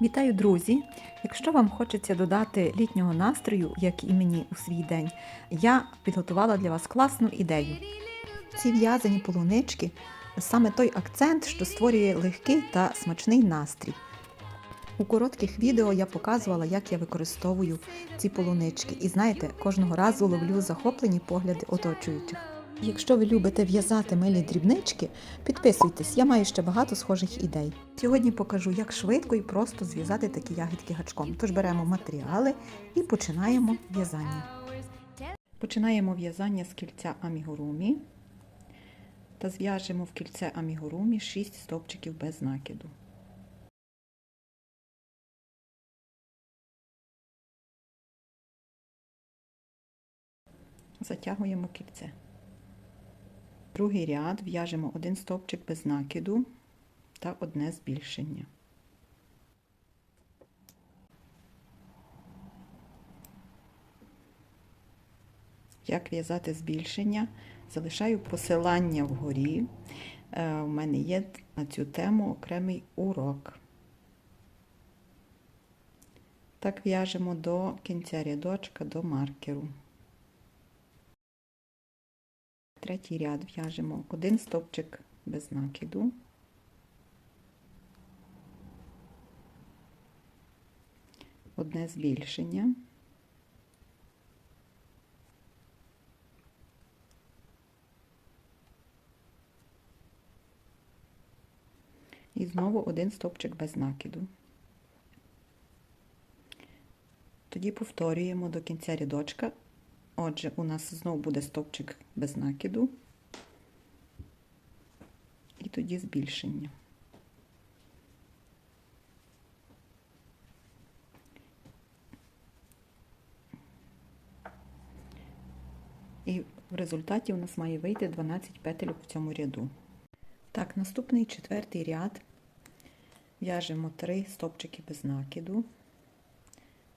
Вітаю, друзі! Якщо вам хочеться додати літнього настрою, як і мені у свій день, я підготувала для вас класну ідею. Ці в'язані полунички саме той акцент, що створює легкий та смачний настрій. У коротких відео я показувала, як я використовую ці полунички, і знаєте, кожного разу ловлю захоплені погляди оточуючих. Якщо ви любите в'язати милі дрібнички, підписуйтесь, я маю ще багато схожих ідей. Сьогодні покажу, як швидко і просто зв'язати такі ягідки гачком. Тож беремо матеріали і починаємо в'язання. Починаємо в'язання з кільця амігурумі та зв'яжемо в кільце амігурумі 6 стовпчиків без накиду. Затягуємо кільце. Другий ряд в'яжемо один стовпчик без накиду та одне збільшення. Як в'язати збільшення? Залишаю посилання вгорі. Е, У мене є на цю тему окремий урок. Так в'яжемо до кінця рядочка, до маркеру. Третій ряд в'яжемо один стовпчик без накиду. Одне збільшення. І знову один стовпчик без накиду. Тоді повторюємо до кінця рядочка. Отже, у нас знову буде стовпчик без накиду. І тоді збільшення. І в результаті у нас має вийти 12 петель в цьому ряду. Так, наступний четвертий ряд в'яжемо 3 стовпчики без накиду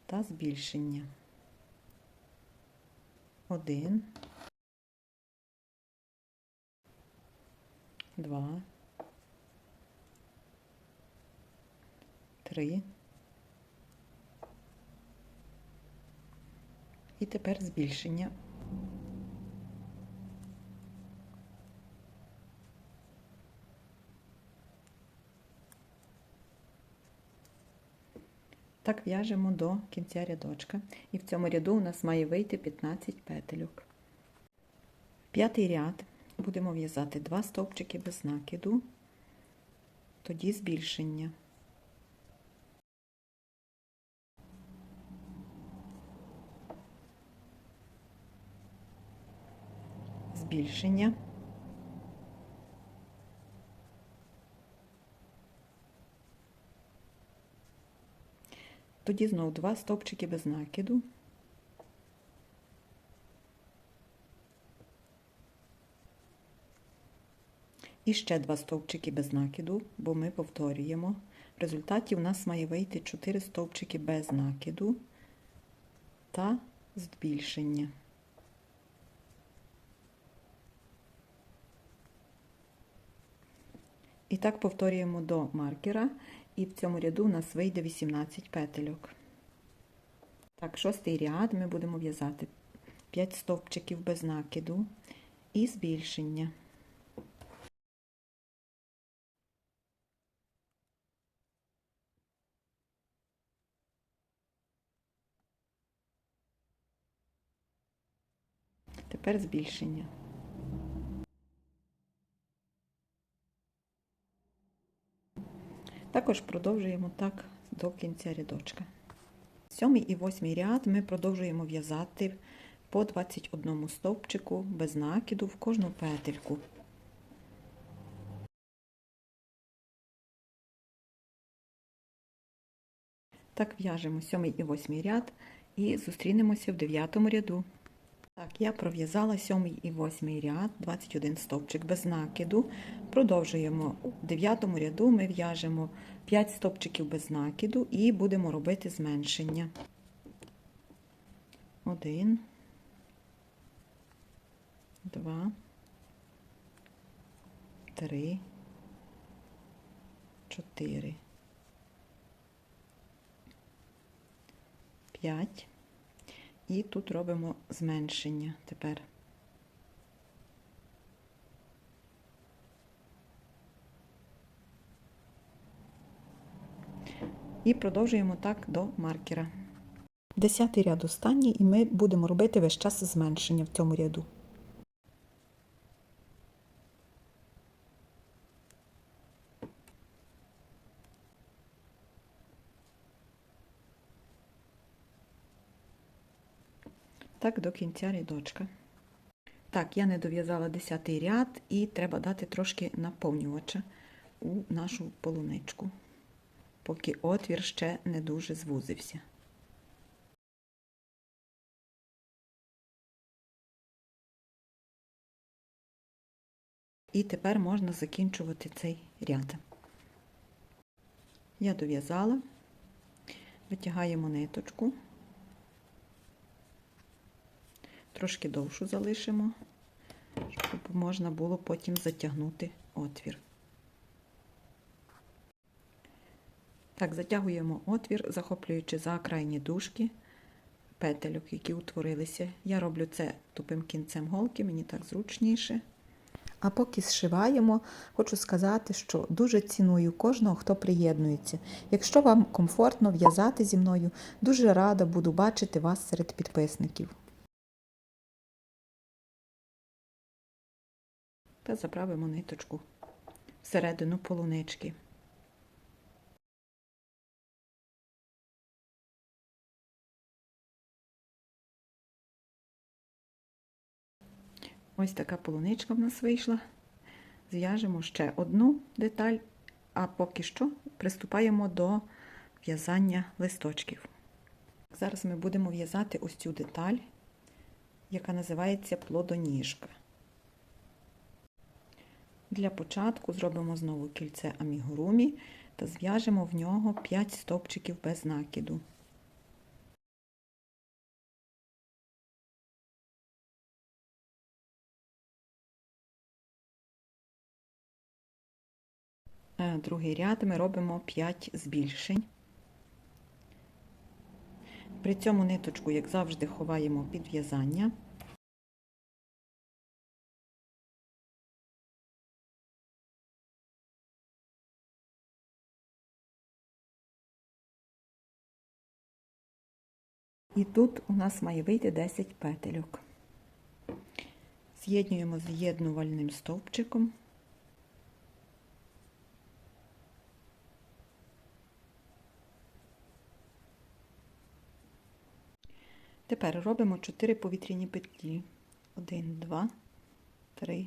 та збільшення. Один, два, три. І тепер збільшення. Так в'яжемо до кінця рядочка. І в цьому ряду у нас має вийти 15 петельок. П'ятий ряд будемо в'язати 2 стовпчики без накиду, тоді збільшення. Збільшення. Тоді знову два стовпчики без накиду. І ще два стовпчики без накиду, бо ми повторюємо. В результаті у нас має вийти 4 стовпчики без накиду та збільшення. І так повторюємо до маркера, і в цьому ряду у нас вийде 18 петельок. Так, шостий ряд ми будемо в'язати 5 стовпчиків без накиду і збільшення. Тепер збільшення. Також продовжуємо так до кінця рядочка. Сьомий і восьмий ряд ми продовжуємо в'язати по 21 стовпчику без накиду в кожну петельку. Так в'яжемо сьомий і восьмий ряд і зустрінемося в дев'ятому ряду. Так, я пров'язала сьомий і восьмий ряд, 21 стовпчик без накиду. Продовжуємо в дев'ятому ряду ми в'яжемо 5 стовпчиків без накиду і будемо робити зменшення. Один, два, три, чотири, 5. І тут робимо зменшення тепер. І продовжуємо так до маркера. Десятий ряд останній, і ми будемо робити весь час зменшення в цьому ряду. Так, до кінця рядочка. Так, я не дов'язала 10 ряд і треба дати трошки наповнювача у нашу полуничку, поки отвір ще не дуже звузився. І тепер можна закінчувати цей ряд. Я дов'язала, витягаємо ниточку. Трошки довшу залишимо, щоб можна було потім затягнути отвір. Так, затягуємо отвір, захоплюючи за крайні дужки петельок, які утворилися. Я роблю це тупим кінцем голки, мені так зручніше. А поки зшиваємо, хочу сказати, що дуже ціную кожного, хто приєднується. Якщо вам комфортно в'язати зі мною, дуже рада буду бачити вас серед підписників. Та заправимо ниточку всередину полунички. Ось така полуничка в нас вийшла. Зв'яжемо ще одну деталь, а поки що приступаємо до в'язання листочків. Зараз ми будемо в'язати ось цю деталь, яка називається плодоніжка. Для початку зробимо знову кільце амігурумі та зв'яжемо в нього 5 стовпчиків без накиду. Е, другий ряд ми робимо 5 збільшень. При цьому ниточку, як завжди, ховаємо під в'язання. І тут у нас має вийти 10 петельок. З'єднуємо з'єднувальним стовпчиком. Тепер робимо 4 повітряні петлі. 1, 2, 3,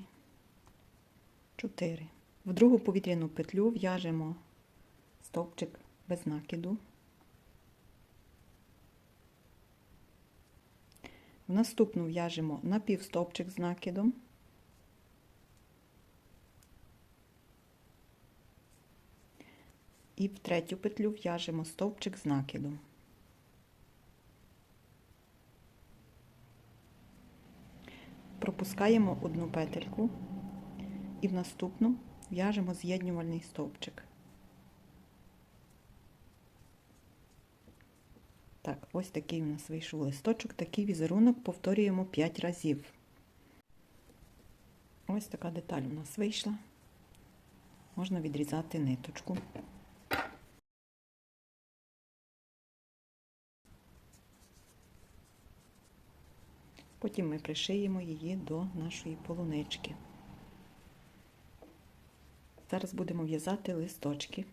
4. В другу повітряну петлю в'яжемо стовпчик без накиду. В наступну в'яжемо напівстовпчик з накидом. І в третю петлю в'яжемо стовпчик з накидом. Пропускаємо одну петельку і в наступну в'яжемо з'єднювальний стовпчик. Так, ось такий у нас вийшов листочок, такий візерунок повторюємо 5 разів. Ось така деталь у нас вийшла. Можна відрізати ниточку. Потім ми пришиємо її до нашої полунички. Зараз будемо в'язати листочки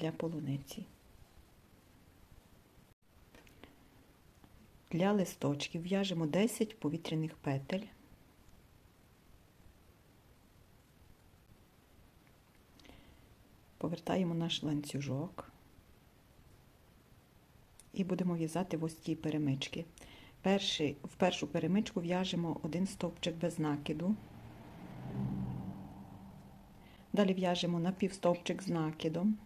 для полуниці. Для листочків в'яжемо 10 повітряних петель. Повертаємо наш ланцюжок і будемо в'язати в ось ті перемички. Перший, в першу перемичку в'яжемо один стовпчик без накиду. Далі в'яжемо напівстовпчик з накидом.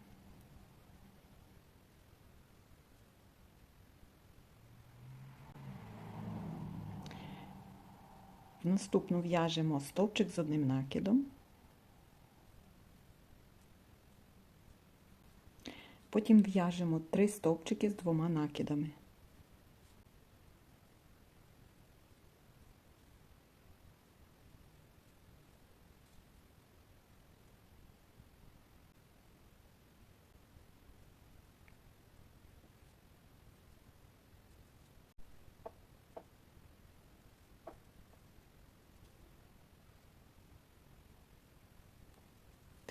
В наступну в'яжемо стовпчик з одним накидом. Потім в'яжемо три стовпчики з двома накидами.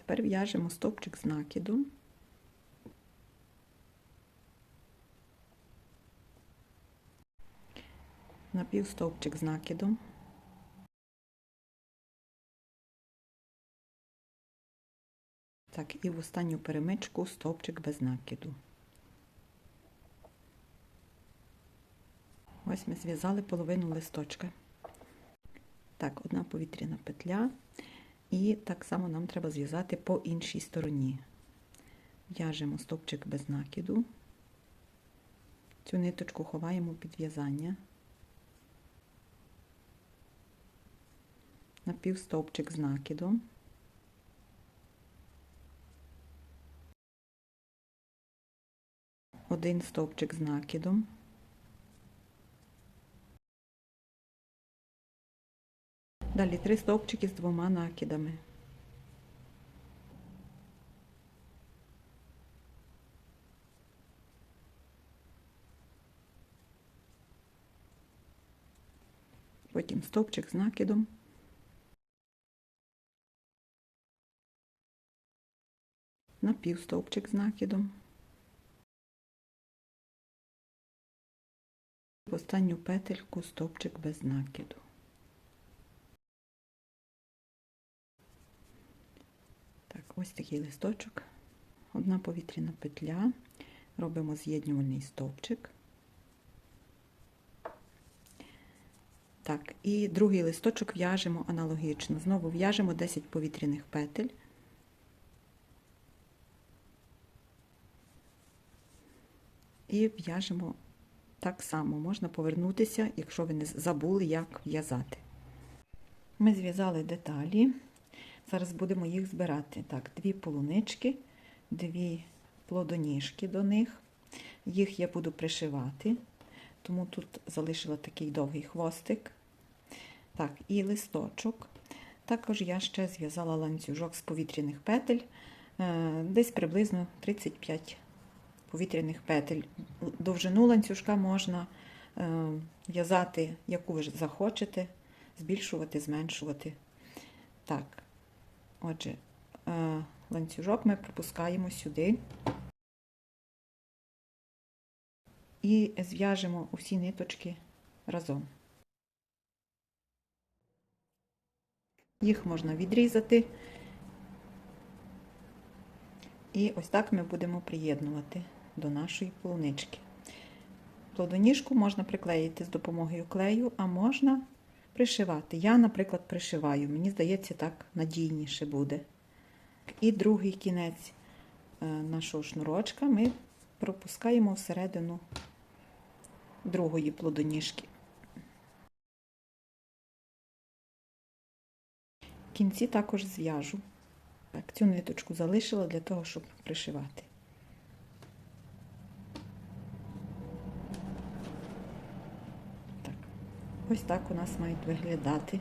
Тепер в'яжемо стовпчик з накидом. Напівстовпчик з накидом. Так, і в останню перемичку стовпчик без накиду. Ось ми зв'язали половину листочка. Так, одна повітряна петля. І так само нам треба зв'язати по іншій стороні. В'яжемо стовпчик без накиду. Цю ниточку ховаємо під в'язання. Напівстовпчик з накидом. Один стовпчик з накидом. Далі три стовпчики з двома накидами. Потім стовпчик з накидом. Напівстовпчик з накидом. Останню петельку стовпчик без накиду. Так, ось такий листочок, одна повітряна петля, робимо з'єднювальний стовпчик. Так, і другий листочок в'яжемо аналогічно. Знову в'яжемо 10 повітряних петель. І в'яжемо так само, можна повернутися, якщо ви не забули, як в'язати. Ми зв'язали деталі. Зараз будемо їх збирати. Так, дві полунички, дві плодоніжки до них. Їх я буду пришивати, тому тут залишила такий довгий хвостик. Так, і листочок. Також я ще зв'язала ланцюжок з повітряних петель, е, десь приблизно 35 повітряних петель. Довжину ланцюжка можна е, в'язати, яку ви захочете, збільшувати, зменшувати. Так, Отже, е, ланцюжок ми пропускаємо сюди і зв'яжемо усі ниточки разом. Їх можна відрізати, і ось так ми будемо приєднувати до нашої полунички. Плодоніжку можна приклеїти з допомогою клею, а можна пришивати. Я, наприклад, пришиваю, мені здається, так надійніше буде. І другий кінець е, нашого шнурочка ми пропускаємо всередину другої плодоніжки. Кінці також зв'яжу. Так, Цю ниточку залишила для того, щоб пришивати. Ось так у нас мають виглядати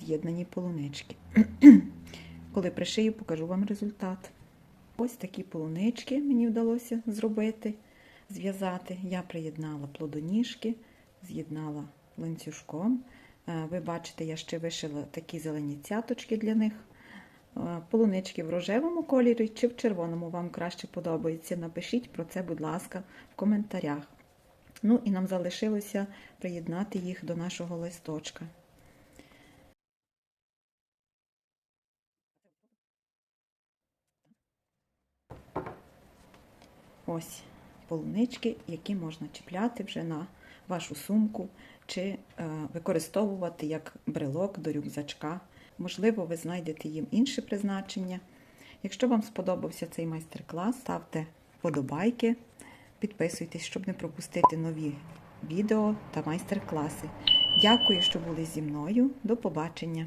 з'єднані полунички. Коли пришию, покажу вам результат. Ось такі полунички мені вдалося зробити, зв'язати. Я приєднала плодоніжки, з'єднала ланцюжком. Е, ви бачите, я ще вишила такі зелені цяточки для них. Е, полунички в рожевому кольорі чи в червоному вам краще подобається. Напишіть про це, будь ласка, в коментарях. Ну і нам залишилося приєднати їх до нашого листочка. Ось полунички, які можна чіпляти вже на вашу сумку чи е, використовувати як брелок до рюкзачка. Можливо, ви знайдете їм інше призначення. Якщо вам сподобався цей майстер-клас, ставте вподобайки. Підписуйтесь, щоб не пропустити нові відео та майстер-класи. Дякую, що були зі мною. До побачення!